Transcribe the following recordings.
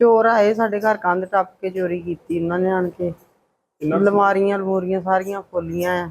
ਚੋਰ ਆਏ ਸਾਡੇ ਘਰ ਕੰਧ ਟੱਪ ਕੇ ਚੋਰੀ ਕੀਤੀ ਉਹਨਾਂ ਨੇ ਆਣ ਕੇ। ਲਮਾਰੀਆਂ ਲਮੂਰੀਆਂ ਸਾਰੀਆਂ ਖੋਲੀਆਂ ਆ।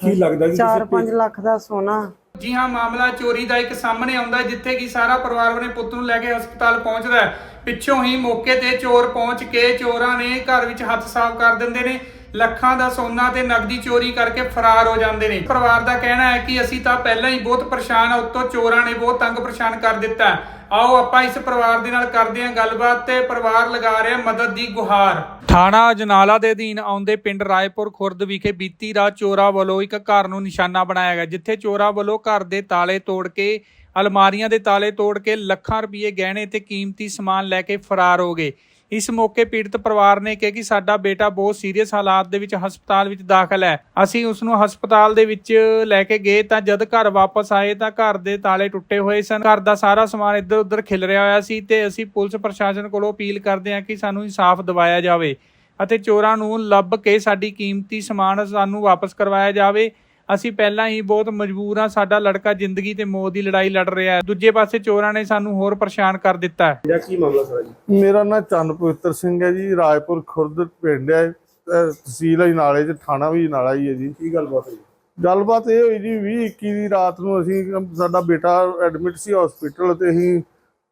ਕੀ ਲੱਗਦਾ ਕਿ 4-5 ਲੱਖ ਦਾ ਸੋਨਾ। ਜੀ ਹਾਂ ਮਾਮਲਾ ਚੋਰੀ ਦਾ ਇੱਕ ਸਾਹਮਣੇ ਆਉਂਦਾ ਜਿੱਥੇ ਕਿ ਸਾਰਾ ਪਰਿਵਾਰ ਆਪਣੇ ਪੁੱਤ ਨੂੰ ਲੈ ਕੇ ਹਸਪਤਾਲ ਪਹੁੰਚਦਾ ਪਿੱਛੋਂ ਹੀ ਮੌਕੇ ਤੇ ਚੋਰ ਪਹੁੰਚ ਕੇ ਚੋਰਾਂ ਨੇ ਘਰ ਵਿੱਚ ਹੱਥ ਸਾਫ਼ ਕਰ ਦਿੰਦੇ ਨੇ। ਲੱਖਾਂ ਦਾ ਸੋਨਾ ਤੇ ਨਕਦੀ ਚੋਰੀ ਕਰਕੇ ਫਰਾਰ ਹੋ ਜਾਂਦੇ ਨੇ। ਪਰਿਵਾਰ ਦਾ ਕਹਿਣਾ ਹੈ ਕਿ ਅਸੀਂ ਤਾਂ ਪਹਿਲਾਂ ਹੀ ਬਹੁਤ ਪਰੇਸ਼ਾਨ ਆ ਉੱਤੋਂ ਚੋਰਾਂ ਨੇ ਬਹੁਤ ਤੰਗ ਪਰੇਸ਼ਾਨ ਕਰ ਦਿੱਤਾ ਆਓ ਆਪਾਂ ਇਸ ਪਰਿਵਾਰ ਦੇ ਨਾਲ ਕਰਦੇ ਹਾਂ ਗੱਲਬਾਤ ਤੇ ਪਰਿਵਾਰ ਲਗਾ ਰਿਹਾ ਮਦਦ ਦੀ ਗੁਹਾਰ। ਥਾਣਾ ਅਜਨਾਲਾ ਦੇ ਅਧੀਨ ਆਉਂਦੇ ਪਿੰਡ ਰਾਏਪੁਰ ਖੁਰਦ ਵਿਖੇ ਬੀਤੀ ਰਾਤ ਚੋਰਾਂ ਵੱਲੋਂ ਇੱਕ ਘਰ ਨੂੰ ਨਿਸ਼ਾਨਾ ਬਣਾਇਆ ਗਿਆ, ਜਿੱਥੇ ਚੋਰਾਂ ਵੱਲੋਂ ਘਰ ਦੇ ਤਾਲੇ ਤੋੜ ਕੇ, ਅਲਮਾਰੀਆਂ ਦੇ ਤਾਲੇ ਤੋੜ ਕੇ ਲੱਖਾਂ ਰੁਪਏ ਗਹਿਣੇ ਤੇ ਕੀਮਤੀ ਸਮਾਨ ਲੈ ਕੇ ਫਰਾਰ ਹੋ ਗਏ। ਇਸ ਮੌਕੇ ਪੀੜਤ ਪਰਿਵਾਰ ਨੇ ਕਿਹਾ ਕਿ ਸਾਡਾ ਬੇਟਾ ਬਹੁਤ ਸੀਰੀਅਸ ਹਾਲਾਤ ਦੇ ਵਿੱਚ ਹਸਪਤਾਲ ਵਿੱਚ ਦਾਖਲ ਹੈ। ਅਸੀਂ ਉਸ ਨੂੰ ਹਸਪਤਾਲ ਦੇ ਵਿੱਚ ਲੈ ਕੇ ਗਏ ਤਾਂ ਜਦ ਘਰ ਵਾਪਸ ਆਏ ਤਾਂ ਘਰ ਦੇ ਤਾਲੇ ਟੁੱਟੇ ਹੋਏ ਸਨ। ਘਰ ਦਾ ਸਾਰਾ ਸਮਾਨ ਇੱਧਰ ਉੱਧਰ ਖਿਲ ਰਿਹਾ ਹੋਇਆ ਸੀ ਤੇ ਅਸੀਂ ਪੁਲਿਸ ਪ੍ਰਸ਼ਾਸਨ ਕੋਲੋਂ ਅਪੀਲ ਕਰਦੇ ਹਾਂ ਕਿ ਸਾਨੂੰ ਇਨਸਾਫ ਦਿਵਾਇਆ ਜਾਵੇ ਅਤੇ ਚੋਰਾਂ ਨੂੰ ਲੱਭ ਕੇ ਸਾਡੀ ਕੀਮਤੀ ਸਮਾਨ ਸਾਨੂੰ ਵਾਪਸ ਕਰਵਾਇਆ ਜਾਵੇ। ਅਸੀਂ ਪਹਿਲਾਂ ਹੀ ਬਹੁਤ ਮਜਬੂਰ ਹਾਂ ਸਾਡਾ ਲੜਕਾ ਜ਼ਿੰਦਗੀ ਤੇ ਮੌਤ ਦੀ ਲੜਾਈ ਲੜ ਰਿਹਾ ਹੈ। ਦੂਜੇ ਪਾਸੇ ਚੋਰਾਂ ਨੇ ਸਾਨੂੰ ਹੋਰ ਪਰੇਸ਼ਾਨ ਕਰ ਦਿੱਤਾ ਹੈ। ਜਿਹੜਾ ਕੀ ਮਾਮਲਾ ਸਾਰਾ ਜੀ? ਮੇਰਾ ਨਾਮ ਚੰਨ ਪਵਿੱਤਰ ਸਿੰਘ ਹੈ ਜੀ ਰਾਏਪੁਰ ਖੁਰਦ ਪਿੰਡ ਹੈ। ਤਹਿਸੀਲ ਹੈ ਨਾਲੇ ਚ ਥਾਣਾ ਵੀ ਨਾਲਾ ਹੀ ਹੈ ਜੀ। ਕੀ ਗੱਲਬਾਤ ਹੋਈ? ਗੱਲਬਾਤ ਇਹ ਹੋਈ ਜੀ 20 21 ਦੀ ਰਾਤ ਨੂੰ ਅਸੀਂ ਸਾਡਾ ਬੇਟਾ ਐਡਮਿਟ ਸੀ ਹਸਪੀਟਲ ਤੇ ਅਸੀਂ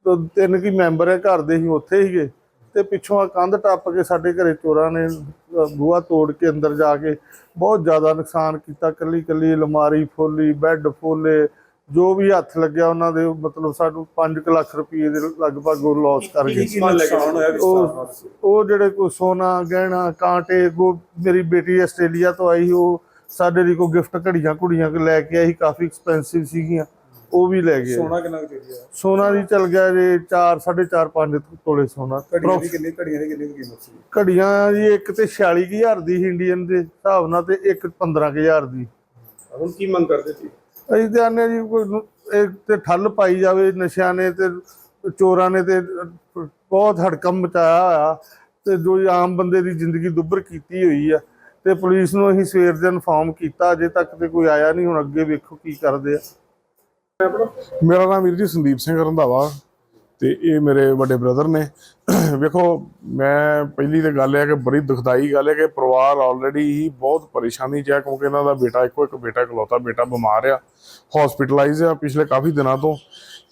ਤੋਂ ਤਿੰਨ ਕੀ ਮੈਂਬਰ ਹੈ ਘਰ ਦੇ ਅਸੀਂ ਉੱਥੇ ਹੀਗੇ ਤੇ ਪਿੱਛੋਂ ਆ ਕੰਧ ਟੱਪ ਕੇ ਸਾਡੇ ਘਰੇ ਚੋਰਾਂ ਨੇ ਬੂਹਾ ਤੋੜ ਕੇ ਅੰਦਰ ਜਾ ਕੇ ਬਹੁਤ ਜ਼ਿਆਦਾ ਨੁਕਸਾਨ ਕੀਤਾ। ਕੱਲੀ ਕੱਲੀ ਅਲਮਾਰੀ ਫੋਲੀ ਬੈੱਡ ਫੋਲੇ ਜੋ ਵੀ ਹੱਥ ਲੱਗਿਆ ਉਹਨਾਂ ਦੇ ਮਤਲਬ ਸਾਨੂੰ 5 ਲੱਖ ਰੁਪਏ ਦੇ ਲਗਭਗ ਉਹ ਲਾਸ ਕਰ ਗਏ। ਉਹ ਉਹ ਜਿਹੜੇ ਕੋ ਸੋਨਾ ਗਹਿਣਾ ਕਾਂਟੇ ਕੋ ਮੇਰੀ ਬੇਟੀ ਆਸਟ੍ਰੇਲੀਆ ਤੋਂ ਆਈ ਉਹ ਸਾਡੇ ਲਈ ਕੋ ਗਿਫਟ ਘੜੀਆਂ ਕੁੜੀਆਂ ਲੈ ਕੇ ਆਈ ਕਾਫੀ ਐਕਸਪੈਂਸਿਵ ਸੀਗੀਆਂ। ਉਹ ਵੀ ਲੈ ਗਏ। ਸੋਨਾ ਕਿੰਨਾ ਕੁ ਚੋਰੀ ਹੈ ਸੋਨਾ ਦੀ ਚੱਲ ਗਿਆ ਜੇ 4 4.5 5 ਤੋਲੇ ਸੋਨਾ। ਘੜੀਆਂ ਦੀ ਕਿੰਨੀ ਘੜੀਆਂ ਦੀ ਕਿੰਨੀ ਕੀਮਤ ਸੀ? ਘੜੀਆਂ ਜੀ ਇੱਕ ਤੇ 46000 ਦੀ ਇੰਡੀਅਨ ਦੇ ਹਿਸਾਬ ਨਾਲ ਤੇ ਇੱਕ 15000 ਦੀ। ਹੁਣ ਕੀ ਮੰਗ ਕਰਦੇ ਸੀ? ਅਸੀਂ ਤੇ ਆਨੇ ਜੀ ਕੋਈ ਇਹ ਤੇ ਠੱਲ ਪਾਈ ਜਾਵੇ ਨਸ਼ਿਆਂ ਨੇ ਤੇ ਚੋਰਾਂ ਨੇ ਤੇ ਬਹੁਤ ਹੜਕੰਮ ਮਚਾਇਆ ਹੋਇਆ। ਤੇ ਜੋ ਆਮ ਬੰਦੇ ਦੀ ਜ਼ਿੰਦਗੀ ਦੁੱਭਰ ਕੀਤੀ ਹੋਈ ਆ। ਤੇ ਪੁਲਿਸ ਨੂੰ ਅਸੀਂ ਸਵੇਰ ਦੇ ਇਨਫਾਰਮ ਕੀਤਾ ਅਜੇ ਤੱਕ ਤੇ ਕੋਈ ਆਇਆ ਨਹੀਂ ਹੁਣ ਅੱਗੇ ਵੇਖੋ ਕੀ ਕਰਦੇ ਆ। ਮੇਰਾ ਨਾਮ ਵੀਰ ਜੀ ਸੰਦੀਪ ਸਿੰਘ ਰੰਧਾਵਾ ਤੇ ਇਹ ਮੇਰੇ ਵੱਡੇ ਬ੍ਰਦਰ ਨੇ। ਵੇਖੋ, ਮੈਂ ਪਹਿਲੀ ਤੇ ਗੱਲ ਹੈ ਕਿ ਬੜੀ ਦੁਖਦਾਈ ਗੱਲ ਹੈ ਕਿ ਪਰਿਵਾਰ ਆਲਰੇਡੀ ਹੀ ਬਹੁਤ ਪਰੇਸ਼ਾਨੀ 'ਚ ਹੈ ਕਿਉਂਕਿ ਇਹਨਾਂ ਦਾ ਬੇਟਾ ਇੱਕੋ ਇੱਕ ਬੇਟਾ ਇਕਲੌਤਾ ਬੇਟਾ ਬਿਮਾਰ ਆ ਹਸਪੀਟਲਾਈਜ਼ ਆ ਪਿਛਲੇ ਕਾਫੀ ਦਿਨਾਂ ਤੋਂ।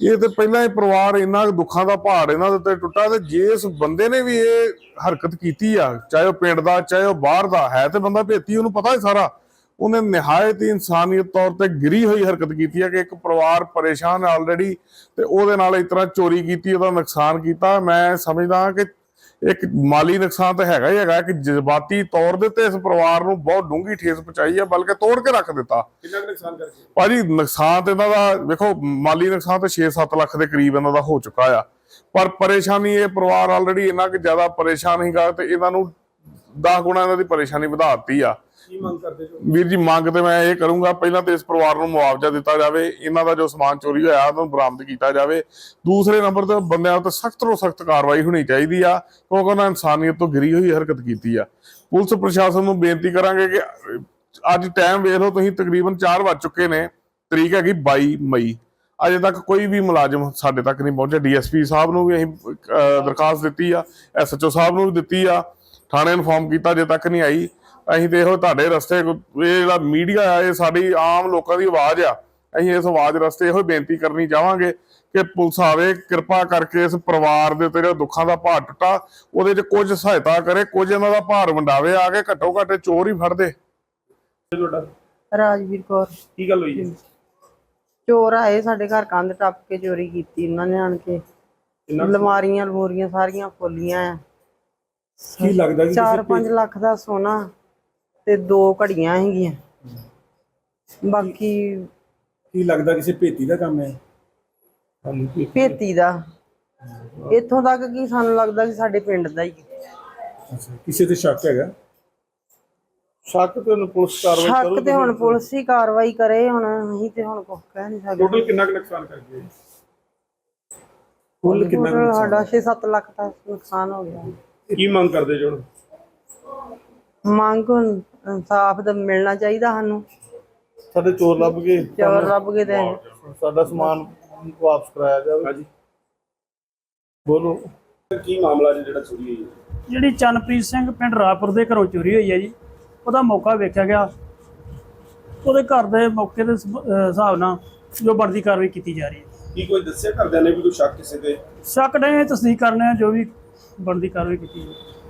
ਇਹ ਤੇ ਪਹਿਲਾਂ ਇਹ ਪਰਿਵਾਰ ਇੰਨਾ ਕੁ ਦੁੱਖਾਂ ਦਾ ਪਹਾੜ ਇਹਨਾਂ ਦੇ ਉੱਤੇ ਟੁੱਟਾ ਤੇ ਜਿਸ ਬੰਦੇ ਨੇ ਵੀ ਇਹ ਹਰਕਤ ਕੀਤੀ ਆ, ਚਾਹੇ ਉਹ ਪਿੰਡ ਦਾ, ਚਾਹੇ ਉਹ ਬਾਹਰ ਦਾ, ਹੈ ਤੇ ਬੰਦਾ ਭੇਤੀ, ਉਹਨੂੰ ਪਤਾ ਹੀ ਸਾਰਾ। ਉਹਨੇ ਨਿਹਾਇਤ ਹੀ ਇਨਸਾਨੀਅਤ ਤੌਰ ਤੇ ਗਿਰੀ ਹੋਈ ਹਰਕਤ ਕੀਤੀ ਹੈ ਕਿ ਇੱਕ ਪਰਿਵਾਰ ਪਰੇਸ਼ਾਨ ਆਲਰੇਡੀ ਤੇ ਉਹਦੇ ਨਾਲ ਇਸ ਤਰ੍ਹਾਂ ਚੋਰੀ ਕੀਤੀ ਉਹਦਾ ਨੁਕਸਾਨ ਕੀਤਾ। ਮੈਂ ਸਮਝਦਾ ਕਿ ਇੱਕ ਮਾਲੀ ਨੁਕਸਾਨ ਤਾਂ ਹੈਗਾ ਹੀ ਹੈਗਾ ਕਿ ਜਜ਼ਬਾਤੀ ਤੌਰ ਦੇ ਤੇ ਇਸ ਪਰਿਵਾਰ ਨੂੰ ਬਹੁਤ ਡੂੰਘੀ ਠੇਸ ਪਹੁੰਚਾਈ ਹੈ ਬਲਕਿ ਤੋੜ ਕੇ ਰੱਖ ਦਿੱਤਾ। ਕਿੰਨਾ ਕੁ ਨੁਕਸਾਨ ਕਰਕੇ? ਭਾਜੀ ਨੁਕਸਾਨ ਤੇ ਇਹਨਾਂ ਦਾ ਵੇਖੋ ਮਾਲੀ ਨੁਕਸਾਨ ਤਾਂ 6-7 ਲੱਖ ਦੇ ਕਰੀਬ ਇਹਨਾਂ ਦਾ ਹੋ ਚੁੱਕਾ ਆ। ਪਰ ਪਰੇਸ਼ਾਨੀ ਇਹ ਪਰਿਵਾਰ ਆਲਰੇਡੀ ਇੰਨਾ ਕਿ ਜ਼ਿਆਦਾ ਪਰੇਸ਼ਾਨ ਸੀਗਾ ਤੇ ਇਹਨਾਂ ਨੂੰ 10 ਗੁਣਾ ਇਹਨਾਂ ਦੀ ਪਰੇਸ਼ਾਨੀ ਵਧਾ ਦਿੱਤੀ ਆ। ਕੀ ਮੰਗ ਕਰਦੇ ਜੋ? ਵੀਰ ਜੀ ਮੰਗ ਤੇ ਮੈਂ ਇਹ ਕਰੂੰਗਾ ਪਹਿਲਾਂ ਤੇ ਇਸ ਪਰਿਵਾਰ ਨੂੰ ਮੁਆਵਜ਼ਾ ਦਿੱਤਾ ਜਾਵੇ ਇਹਨਾਂ ਦਾ ਜੋ ਸਮਾਨ ਚੋਰੀ ਹੋਇਆ ਉਹਨੂੰ ਬਰਾਮਦ ਕੀਤਾ ਜਾਵੇ। ਦੂਸਰੇ ਨੰਬਰ ਤੇ ਬੰਦਿਆਂ ਉੱਤੇ ਸਖਤ ਤੋਂ ਸਖਤ ਕਾਰਵਾਈ ਹੋਣੀ ਚਾਹੀਦੀ ਆ ਕਿਉਂਕਿ ਉਹਨਾਂ ਇਨਸਾਨੀਅਤ ਤੋਂ ਗਿਰੀ ਹੋਈ ਹਰਕਤ ਕੀਤੀ ਆ। ਪੁਲਿਸ ਪ੍ਰਸ਼ਾਸਨ ਨੂੰ ਬੇਨਤੀ ਕਰਾਂਗੇ ਕਿ ਅੱਜ ਟਾਈਮ ਵੇਖ ਲਓ ਤੁਸੀਂ ਤਕਰੀਬਨ 4 ਵੱਜ ਚੁੱਕੇ ਨੇ ਤਰੀਕ ਹੈਗੀ 22 ਮਈ। ਅਜੇ ਤੱਕ ਕੋਈ ਵੀ ਮੁਲਾਜ਼ਮ ਸਾਡੇ ਤੱਕ ਨਹੀਂ ਪਹੁੰਚਿਆ ਡੀਐਸਪੀ ਸਾਹਿਬ ਨੂੰ ਵੀ ਅਸੀਂ ਦਰਖਾਸਤ ਦਿੱਤੀ ਆ ਐਸਐਚਓ ਸਾਹਿਬ ਨੂੰ ਵੀ ਦਿੱਤੀ ਆ। ਥਾਣੇ ਇਨਫਾਰਮ ਕੀਤਾ ਅਜੇ ਤੱਕ ਨਹੀਂ ਆਈ। ਅਸੀਂ ਤੇ ਇਹੋ ਤੁਹਾਡੇ ਰਸਤੇ ਇਹ ਜਿਹੜਾ ਮੀਡੀਆ ਆ ਇਹ ਸਾਡੀ ਆਮ ਲੋਕਾਂ ਦੀ ਆਵਾਜ਼ ਆ। ਅਸੀਂ ਇਸ ਆਵਾਜ਼ ਰਸਤੇ ਇਹੋ ਬੇਨਤੀ ਕਰਨੀ ਚਾਹਾਂਗੇ ਕਿ ਪੁਲਿਸ ਆਵੇ ਕਿਰਪਾ ਕਰਕੇ ਇਸ ਪਰਿਵਾਰ ਦੇ ਉੱਤੇ ਜਿਹੜਾ ਦੁੱਖਾਂ ਦਾ ਭਾਰ ਟੁੱਟਾ ਉਹਦੇ 'ਚ ਕੁਝ ਸਹਾਇਤਾ ਕਰੇ ਕੁਝ ਇਹਨਾਂ ਦਾ ਭਾਰ ਵੰਡਾਵੇ ਆ ਕੇ ਘੱਟੋ ਘੱਟ ਚੋਰ ਹੀ ਫੜਦੇ ਤੁਹਾਡਾ ਰਾਜਵੀਰ ਕੌਰ। ਕੀ ਗੱਲ ਹੋਈ ਹੈ ਚੋਰ ਆਏ ਸਾਡੇ ਘਰ ਕੰਧ ਟੱਪ ਕੇ ਚੋਰੀ ਕੀਤੀ ਉਹਨਾਂ ਨੇ ਆਣ ਕੇ। ਕਿੰਨਾ ਕੁ- ਲਮਾਰੀਆਂ ਲਮੂਰੀਆਂ ਸਾਰੀਆਂ ਖੋਲੀਆਂ ਆ। ਕੀ ਲੱਗਦਾ ਕਿ ਕਿਸੇ 4-5 ਲੱਖ ਦਾ ਸੋਨਾ ਤੇ ਦੋ ਘੜੀਆਂ ਹੈਗੀਆਂ। ਬਾਕੀ ਕੀ ਲੱਗਦਾ ਕਿਸੇ ਭੇਤੀ ਦਾ ਕੰਮ ਹੈ? ਭੇਤੀ। ਦਾ। ਇੱਥੋਂ ਤੱਕ ਕਿ ਸਾਨੂੰ ਲੱਗਦਾ ਕਿ ਸਾਡੇ ਪਿੰਡ ਦਾ ਹੀ ਅੱਛਾ ਕਿਸੇ ਤੇ ਸ਼ੱਕ ਹੈਗਾ? ਸ਼ੱਕ ਤੇ ਹੁਣ ਪੁਲਿਸ ਕਾਰਵਾਈ ਸ਼ੱਕ ਕਰੂਗੀ। ਤੇ ਹੁਣ ਪੁਲਿਸ ਹੀ ਕਾਰਵਾਈ ਕਰੇ ਹੁਣ ਅਸੀਂ ਤੇ ਹੁਣ ਕੁਝ ਕਹਿ ਨਹੀਂ ਸਕਦੇ। ਟੋਟਲ ਕਿੰਨਾ ਕੁ ਨੁਕਸਾਨ ਕਰ ਗਏ? ਕੁੱਲ ਕਿੰਨਾ ਕੁ Total ਨੁਕਸਾਨ? ਸਾਡਾ 6-7 ਲੱਖ ਦਾ ਨੁਕਸਾਨ ਹੋ ਗਿਆ। ਕੀ ਮੰਗ ਕਰਦੇ ਜੋ? ਮੰਗ ਹੁਣ ਇਨਸਾਫ ਦਾ ਮਿਲਣਾ ਚਾਹੀਦਾ ਸਾਨੂੰ। ਸਾਡੇ ਚੋਰ ਲੱਭ ਗਏ। ਚੋਰ ਰੱਬ ਕੇ ਤੇ ਸਾਡਾ ਸਮਾਨ ਵਾਪਸ ਕਰਾਇਆ ਜਾਵੇ। ਹਾਂਜੀ। ਬੋਲੋ। ਕੀ ਮਾਮਲਾ ਜੀ ਜਿਹੜਾ ਚੋਰੀ ਹੋਈ ਹੈ? ਜਿਹੜੀ ਚੰਨਪ੍ਰੀਤ ਸਿੰਘ ਪਿੰਡ ਰਾਪੁਰ ਦੇ ਘਰੋਂ ਚੋਰੀ ਹੋਈ ਹੈ ਜੀ ਉਹਦਾ ਮੌਕਾ ਵੇਖਿਆ ਗਿਆ। ਉਹਦੇ ਘਰ ਦੇ ਮੌਕੇ ਦੇ ਸਬ- ਅਹ ਹਿਸਾਬ ਨਾਲ ਜੋ ਬਣਦੀ ਕਾਰਵਾਈ ਕੀਤੀ ਜਾ ਰਹੀ ਹੈ। ਕੀ ਕੋਈ ਦੱਸਿਆ ਘਰਦਿਆਂ ਨੇ ਵੀ ਕੋਈ ਸ਼ੱਕ ਕਿਸੇ ਤੇ? ਸ਼ੱਕ ਨੇ ਤਸਦੀਕ ਕਰਨੇ ਜੋ ਵੀ ਬਣਦੀ ਕਾਰਵਾਈ ਕੀਤੀ ਜਾਵੇ